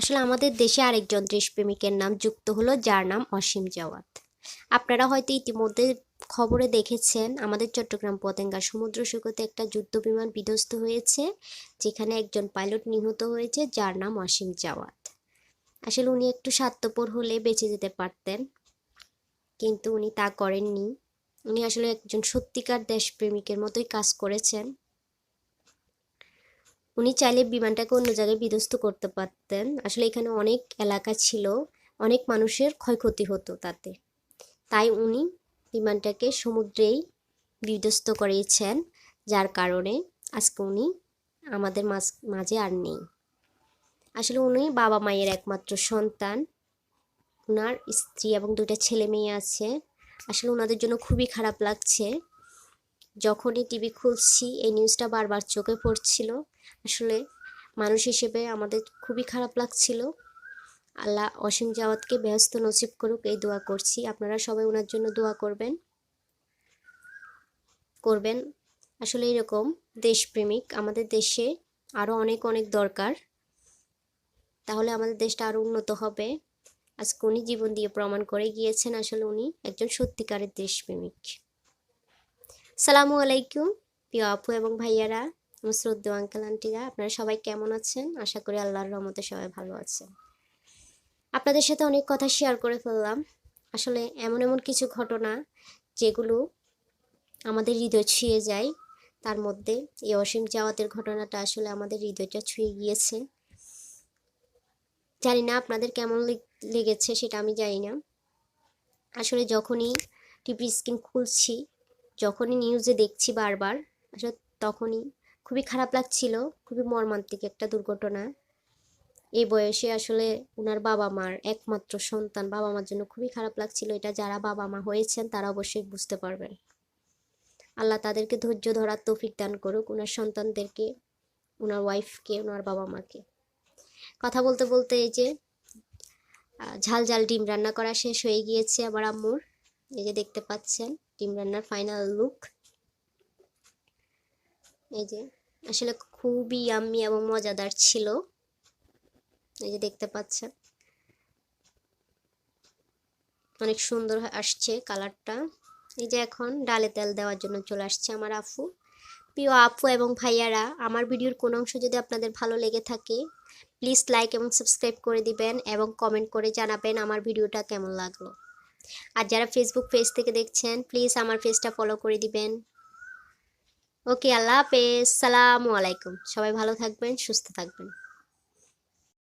আসলে আমাদের দেশে আরেকজন দেশপ্রেমিকের নাম যুক্ত হলো, যার নাম অসীম জাওয়াত। আপনারা হয়তো ইতিমধ্যে খবরে দেখেছেন, আমাদের চট্টগ্রাম পতেঙ্গা সমুদ্র সৈকতে একটা যুদ্ধ বিমান বিধ্বস্ত হয়েছে, যেখানে একজন পাইলট নিহত হয়েছে, যার নাম অসীম জাওয়াত। আসলে উনি একটু স্বার্থপর হলে বেঁচে যেতে পারতেন, কিন্তু উনি তা করেননি। উনি আসলে একজন সত্যিকার দেশপ্রেমিকের মতোই কাজ করেছেন। উনি চাইলে বিমানটাকে অন্য জায়গায় বিধ্বস্ত করতে পারতেন। আসলে এখানে অনেক এলাকা ছিল, অনেক মানুষের ক্ষয়ক্ষতি হতো তাতে। তাই উনি বিমানটাকে সমুদ্রেই বিধ্বস্ত করিয়েছেন যার কারণে আজকে উনি আমাদের মাঝ, মাঝে আর নেই। আসলে উনি বাবা মায়ের একমাত্র সন্তান। ওনার স্ত্রী এবং দুইটা ছেলে মেয়ে আছে। আসলে ওনাদের জন্য খুবই খারাপ লাগছে। যখনই টিভি খুলছি, এই নিউজটা বারবার চোখে পড়ছিল। আসলে মানুষ হিসেবে আমাদের খুবই খারাপ লাগছিল। আল্লাহ অসীম জাওয়াতকে ব্যস্ত নসিব করুক, এই দোয়া করছি। আপনারা সবাই ওনার জন্য দোয়া করবেন। করবেন। আসলে এরকম দেশপ্রেমিক, আমাদের দেশে আরও অনেক অনেক দরকার। তাহলে আমাদের দেশটা আরও উন্নত হবে। আজকে উনি জীবন দিয়ে প্রমাণ করে গিয়েছেন, আসলে উনি একজন সত্যিকারের দেশপ্রেমিক। সালামু আলাইকুম, প্রিয় আপু এবং ভাইয়ারা আমার শ্রদ্ধেয় আঙ্কেল আন্টিরা আপনারা সবাই কেমন আছেন? আশা করি আল্লাহর রহমতে সবাই ভালো আছেন। আপনাদের সাথে অনেক কথা শেয়ার করে ফেললাম। আসলে এমন এমন কিছু ঘটনা যেগুলো আমাদের হৃদয় ছুঁয়ে যায়, তার মধ্যে এই অসীম জাওয়াতের ঘটনাটা আসলে আমাদের হৃদয়টা ছুঁয়ে গিয়েছে। জানি না আপনাদের কেমন লেগেছে, সেটা আমি জানি না। আসলে যখনই টিভি স্ক্রিন খুলছি যখনই নিউজে দেখছি বারবার, আসলে তখনই খুবই খারাপ লাগছিল, খুবই মর্মান্তিক একটা দুর্ঘটনা। এই বয়সে আসলে ওনার বাবা মার একমাত্র সন্তান বাবা মার জন্য খুবই খারাপ লাগছিল। এটা যারা বাবা মা হয়েছেন, তারা অবশ্যই বুঝতে পারবেন। আল্লাহ তাদেরকে ধৈর্য ধরার তৌফিক দান করুক ওনার সন্তানদেরকে ওনার ওয়াইফকে ওনার বাবা মাকে কথা বলতে বলতে এই যে ঝাল ঝাল ডিম রান্না করা শেষ হয়ে গিয়েছে আবার আম্মুর। এই যে দেখতে পাচ্ছেন, ডিম রান্নার ফাইনাল লুক এই যে, আসলে খুবই আম্মি এবং মজাদার ছিল। এই যে দেখতে পাচ্ছেন। অনেক সুন্দর আসছে কালারটা। এই যে এখন ডালে তেল দেওয়ার জন্য চলে আসছে আমার আফু প্রিয় আপু এবং ভাইয়ারা, আমার ভিডিওর কোনো অংশ যদি আপনাদের ভালো লেগে থাকে প্লিজ লাইক এবং সাবস্ক্রাইব করে দিবেন এবং কমেন্ট করে জানাবেন আমার ভিডিওটা কেমন লাগল। আর যারা ফেসবুক পেজ থেকে দেখছেন প্লিজ আমার পেজটা ফলো করে দিবেন। ওকে আল্লাহ হাফেজ। সালামু আলাইকুম। সবাই ভালো থাকবেন, সুস্থ থাকবেন।